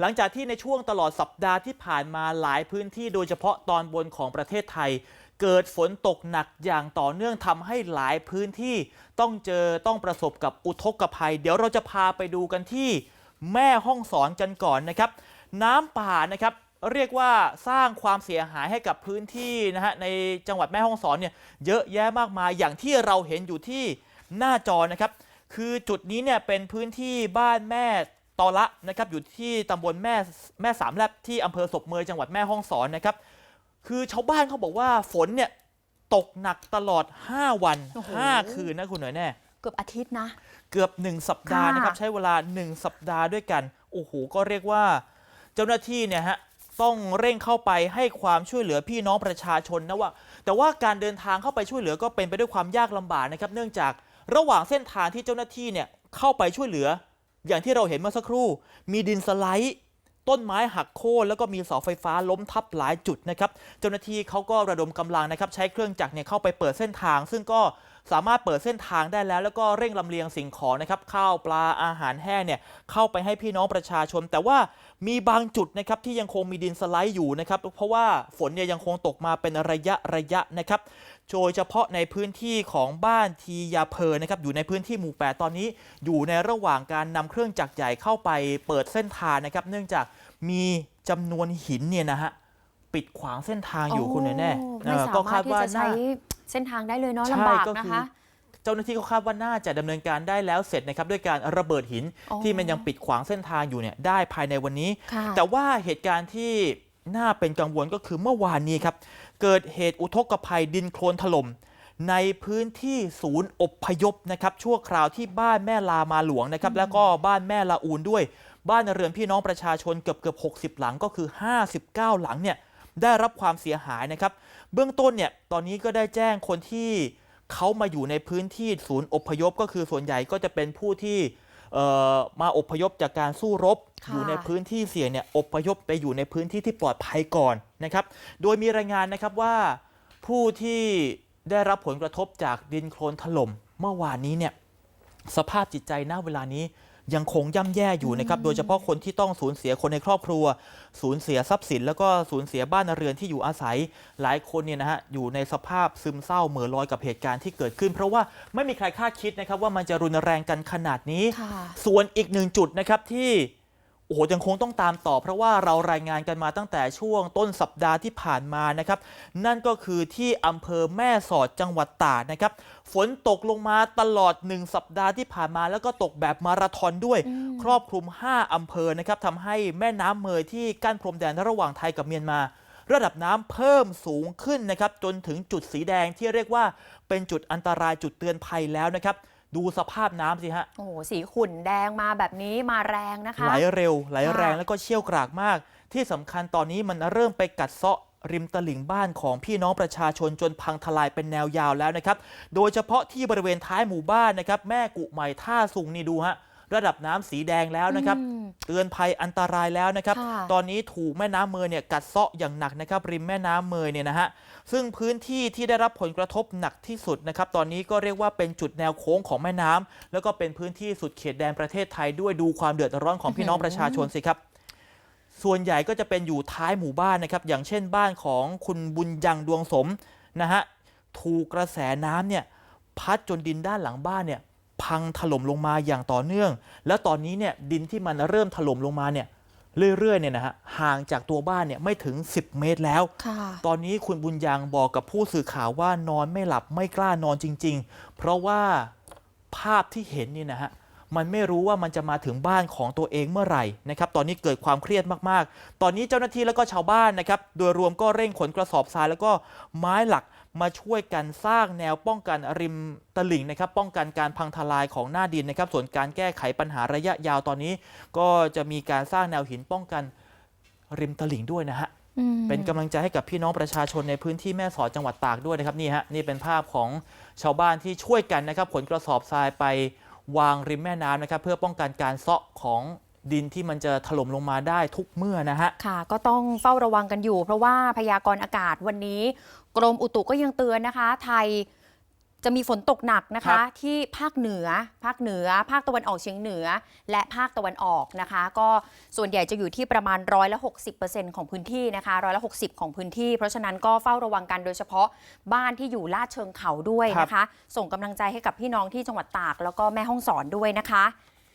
หลังจากที่ในช่วงตลอดสัปดาห์ที่ผ่านมาหลายพื้นที่โดยเฉพาะตอนบนของประเทศไทย เกิดฝนตกหนักอย่างต่อเนื่องทำให้หลายพื้นที่ ต้องเจอต้องประสบกับอุทกภัย เดี๋ยวเราจะพาไปดูกันที่แม่ห้องสอนกันก่อนนะครับ น้ำป่านะครับเรียกว่าสร้างความเสียหายให้กับพื้นที่นะฮะในจังหวัดแม่ฮ่องสอนเนี่ยเยอะแยะมากมายอย่างที่เราเห็นอยู่ที่หน้าจอนะครับ คือจุดนี้เนี่ยเป็นพื้นที่บ้านแม่ ตอละนะครับอยู่ที่ตำบลแม่แม่สามแลบที่อำเภอศพเมยจังหวัดแม่ฮ่องสอนนะครับ คือชาวบ้านเขาบอกว่าฝนเนี่ยตกหนักตลอด 5 วัน โอ้โห 5 คืนนะคุณหน่อยแน่ เกือบอาทิตย์นะ เกือบ 1 สัปดาห์ค่ะ นะครับ ใช้เวลา 1 สัปดาห์ด้วยกัน โอ้โห ก็เรียกว่า เจ้าหน้าที่เนี่ยฮะต้องเร่งเข้าไปให้ความช่วยเหลือพี่น้องประชาชนนะว่า แต่ว่าการเดินทางเข้าไปช่วยเหลือก็เป็นไปด้วยความยากลำบากนะครับ เนื่องจากระหว่างเส้นทางที่เจ้าหน้าที่เนี่ยเข้าไปช่วยเหลือ อย่างที่เราเห็นเมื่อสักครู่ มีดินสไลด์ต้นไม้หักโค่นแล้วก็มีเสาไฟฟ้าล้มทับหลายจุดนะครับ เจ้าหน้าที่เขาก็ระดมกำลังนะครับ ใช้เครื่องจักรเนี่ยเข้าไปเปิดเส้นทาง ซึ่งก็ สามารถเปิดเส้นทางได้แล้ว แล้วก็เร่งลำเลียงสิ่งของนะครับข้าวปลาอาหารแห้งเนี่ยเข้าไปให้พี่น้องประชาชน แต่ว่ามีบางจุดนะครับที่ยังคงมีดินสไลด์อยู่นะครับเพราะว่าฝนเนี่ยยังคงตกมาเป็นระยะระยะนะครับโดยเฉพาะในพื้นที่ของบ้านทียาเพอนะครับอยู่ในพื้นที่หมู่ 8 ตอนนี้ อยู่ในระหว่างการนำเครื่องจักรใหญ่เข้าไปเปิดเส้นทางนะครับ เนื่องจากมีจำนวนหินเนี่ยนะฮะปิดขวางเส้นทางอยู่คุณแน่แน่โอ้ๆไม่เอ่อสาก็มาคารดถที่ว่าจะใช้น่า เส้นทางได้เลยเนาะใช่ลำบากก็นะคือคะ เจ้าหน้าที่เขาคาดว่าน่าจะดำเนินการได้แล้วเสร็จนะครับด้วยการระเบิดหินอ๋อที่มันยังปิดขวางเส้นทางอยู่เนี่ยได้ภายในวันนี้ค่ะแต่ว่าเหตุการณ์ที่น่าเป็นกังวลก็คือเมื่อวานนี้ครับ เกิดเหตุอุทกภัยดินโคลนถล่มในพื้นที่ศูนย์อพยพนะครับชั่วคราวที่บ้านแม่ลามาหลวงนะครับแล้วก็บ้านแม่ลาอูนด้วย บ้านเรือนพี่น้องประชาชนเกือบเกือบ60 หลังก็คือ 59 หลังเนี่ยได้รับความเสียหายนะครับ เบื้องต้นเนี่ยตอนนี้ก็ได้แจ้งคนที่เขามาอยู่ในพื้นที่ศูนย์อพยพ ก็คือส่วนใหญ่ก็จะเป็นผู้ที่เอ่อมาอพยพจากการสู้รบค่ะอยู่ในพื้นที่เสี่ยงเนี่ยอพยพไปอยู่ในพื้นที่ที่ปลอดภัยก่อนนะครับ โดยมีรายงานนะครับว่าผู้ที่ได้รับผลกระทบจากดินโคลนถล่มเมื่อวานนี้เนี่ยสภาพจิตใจณเวลานี้ ยังคงย่ำแย่อยู่นะครับ โดยเฉพาะคนที่ต้องสูญเสียคนในครอบครัว สูญเสียทรัพย์สิน แล้วก็สูญเสียบ้านเรือนที่อยู่อาศัย หลายคนเนี่ยนะฮะอยู่ในสภาพซึมเศร้าเหม่อลอยกับเหตุการณ์ที่เกิดขึ้น เพราะว่าไม่มีใครคาดคิดนะครับว่ามันจะรุนแรงกันขนาดนี้ค่ะส่วนอีกหนึ่งจุดนะครับที่ โอ้โหยังคงต้องตามต่อเพราะว่าเรารายงานกันมาตั้งแต่ช่วงต้นสัปดาห์ที่ผ่านมานะครับ นั่นก็คือที่อำเภอแม่สอดจังหวัดตากนะครับ ฝนตกลงมาตลอด 1 สัปดาห์ที่ผ่านมาแล้วก็ตกแบบมาราธอนด้วยอืมครอบคลุม 5 อำเภอนะครับทำให้แม่น้ำเมยที่กั้นพรมแดนระหว่างไทยกับเมียนมาระดับน้ำเพิ่มสูงขึ้นนะครับ จนถึงจุดสีแดงที่เรียกว่าเป็นจุดอันตรายจุดเตือนภัยแล้วนะครับ ดูสภาพน้ำสิฮะ โอ้โหสีขุ่นแดงมาแบบนี้มาแรงนะคะ ไหลเร็ว ไหลแรงค่ะแล้วก็เชี่ยวกรากมาก ที่สำคัญตอนนี้มันเริ่มไปกัดเซาะริมตลิ่งบ้านของพี่น้องประชาชนจนพังทลายเป็นแนวยาวแล้วนะครับ โดยเฉพาะที่บริเวณท้ายหมู่บ้านนะครับ แม่กุใหม่ท่าสุงนี่ดูฮะ ระดับน้ำสีแดงแล้วนะครับอืมเตือนภัยอันตรายแล้วนะครับค่ะตอนนี้ถูกแม่น้ำเมยเนี่ยกัดเซาะอย่างหนักนะครับ ริมแม่น้ำเมยเนี่ยนะฮะซึ่งพื้นที่ที่ได้รับผลกระทบหนักที่สุดนะครับ ตอนนี้ก็เรียกว่าเป็นจุดแนวโค้งของแม่น้ำแล้วก็เป็นพื้นที่สุดเขตแดนประเทศไทยด้วยดูความเดือดร้อนของพี่น้องประชาชนสิครับส่วนใหญ่ก็จะเป็นอยู่ท้ายหมู่บ้านนะครับ อย่างเช่นบ้านของคุณบุญยังดวงสมนะฮะถูกกระแสน้ำเนี่ยพัดจนดินด้านหลังบ้านเนี่ย พังถล่มลงมาอย่างต่อเนื่อง แล้วตอนนี้เนี่ยดินที่มันเริ่มถล่มลงมาเนี่ยเรื่อยๆเนี่ยนะฮะห่างจากตัวบ้านเนี่ยไม่ถึง 10 เมตรแล้วค่ะตอนนี้คุณบุญยังบอกกับผู้สื่อข่าวว่านอนไม่หลับไม่กล้านอนจริง ๆ เพราะว่าภาพที่เห็นเนี่ยนะฮะ มันไม่รู้ว่ามันจะมาถึงบ้านของตัวเองเมื่อไหร่นะครับตอนนี้เกิดความเครียดมากๆ ตอนนี้เจ้าหน้าที่แล้วก็ชาวบ้านนะครับโดยรวมก็เร่งขนกระสอบทรายแล้วก็ไม้หลักมาช่วยกันสร้างแนวป้องกันริมตลิ่งนะครับป้องกันการพังทลายของหน้าดินนะครับ ส่วนการแก้ไขปัญหาระยะยาวตอนนี้ ก็จะมีการสร้างแนวหินป้องกันริมตลิ่งด้วยนะฮะอืมเป็นกำลังใจให้กับพี่น้องประชาชนในพื้นที่แม่สอดจังหวัดตากด้วยนะครับนี่ฮะนี่เป็นภาพของชาวบ้านที่ช่วยกันนะครับขนกระสอบทรายไป วางริมแม่น้ำนะครับเพื่อป้องกันการซาะของดินที่มันจะถล่มลงมาได้ทุกเมื่อนะฮะ ค่ะ ก็ต้องเฝ้าระวังกันอยู่ เพราะว่าพยากรณ์อากาศวันนี้ กรมอุตุก็ยังเตือนนะคะ ไทย จะมีฝนตกหนักนะครัคะบที่ภาคเหนือ ภาคเหนือ ภาคตะวันออกเฉียงเหนือ และภาคตะวันออกนะคะ ก็ส่วนใหญ่จะอยู่ที่ประมาณร้อยละ60%ของพื้นที่นะคะร้อยละ60 ของพื้นที่ เพราะฉะนั้นก็เฝ้าระวังกันโดยเฉพาะบ้านที่อยู่ลาดเชิงเขาด้วยนะคะ ส่งกำลังใจให้กับพี่น้องที่จังหวัดตาก แล้วก็แม่ฮ่องสอนด้วยนะคะ